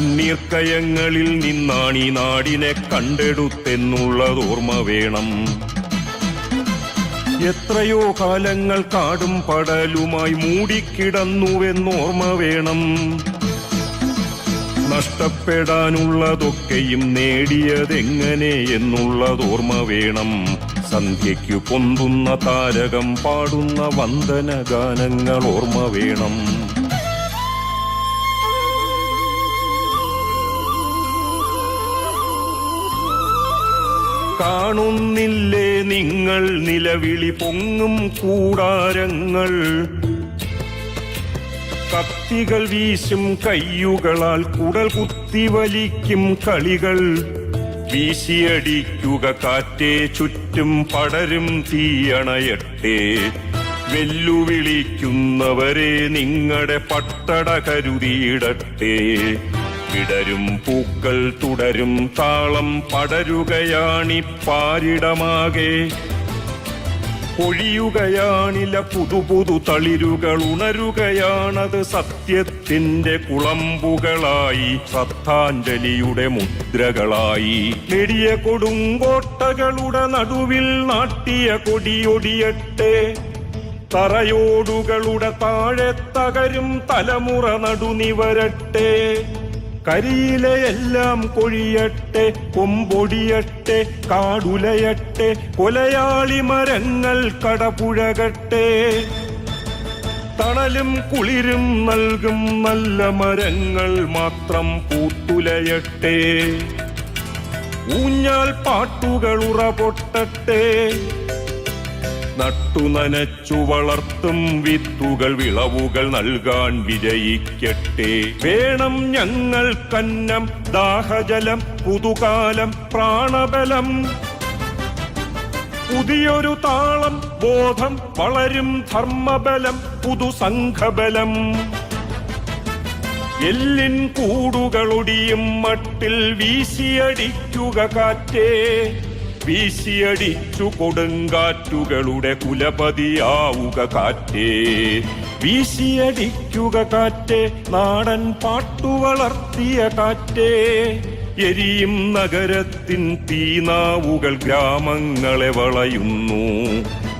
കണ്ണീർക്കയങ്ങളിൽ നിന്നാണീ നാടിനെ കണ്ടെടുത്തെന്നുള്ളത് ഓർമ്മ വേണം. എത്രയോ കാലങ്ങൾ കാടും പടലുമായി മൂടിക്കിടന്നുവെന്നോർമ്മ വേണം. നഷ്ടപ്പെടാനുള്ളതൊക്കെയും നേടിയതെങ്ങനെ എന്നുള്ളത് ഓർമ്മ വേണം. സന്ധ്യയ്ക്കു പൊന്തുന്ന താരകം പാടുന്ന വന്ദന ഗാനങ്ങൾ ഓർമ്മ വേണം. കാണുന്നില്ലേ നിങ്ങൾ നിലവിളി പൊങ്ങും കൂടാരങ്ങൾ? കത്തികൾ വീശും കയ്യുകളാൽ കുടൽ കുത്തി വലിക്കും കളികൾ. വീശിയടിക്കുക കാറ്റേ ചുറ്റും പടരും തീയണയട്ടെ. വെല്ലുവിളിക്കുന്നവരെ നിങ്ങളുടെ പട്ടട കരുതിയിടട്ടെ. വിടരും പൂക്കൾ തുടരും താളം പടരുകയാണി പാരിടമാകെ. ഒഴിയുകയാണില്ല പുതു പുതു തളിരുകൾ ഉണരുകയാണത് സത്യത്തിന്റെ കുളമ്പുകളായി ശ്രദ്ധാഞ്ജലിയുടെ മുദ്രകളായി. നെടിയ കൊടുങ്കോട്ടകളുടെ നടുവിൽ നാട്ടിയ കൊടിയൊടിയട്ടെ. തറയോടുകളുടെ താഴെ തകരും തലമുറ നടുനിവരട്ടെ. കരിയിലെ എല്ലാം കൊഴിയട്ടെ കൊമ്പൊടിയട്ടെ കാടുലയട്ടെ കൊലയാളി മരങ്ങൾ കടപുഴകട്ടെ. തണലും കുളിരും നൽകും നല്ല മരങ്ങൾ മാത്രം പൂത്തുലയട്ടെ. ഊഞ്ഞാൽ പാട്ടുകൾ ഉറപൊട്ടട്ടെ. നട്ടു നനച്ചു വളർത്തും വിത്തുകൾ വിളവുകൾ നൽകാൻ വിജയിക്കട്ടെ. വേണം ഞങ്ങൾ കന്നം ദാഹജലം പുതുകാലം പ്രാണബലം. പുതിയൊരു താളം ബോധം വളരും ധർമ്മബലം പുതുസംഘബലം. എല്ലിൻ കൂടുകളൊടിയും മട്ടിൽ വീശിയടിക്കുക കാറ്റേ. വീശിയടിച്ചു കൊടുങ്കാറ്റുകളുടെ കുലപതിയാവുക കാറ്റേ. വീശിയടിക്കുക കാറ്റേ നാടൻ പാട്ടു വളർത്തിയ കാറ്റേ. എരിയും നഗരത്തിൻ തീനാവുകൾ ഗ്രാമങ്ങളെ വളയുന്നു.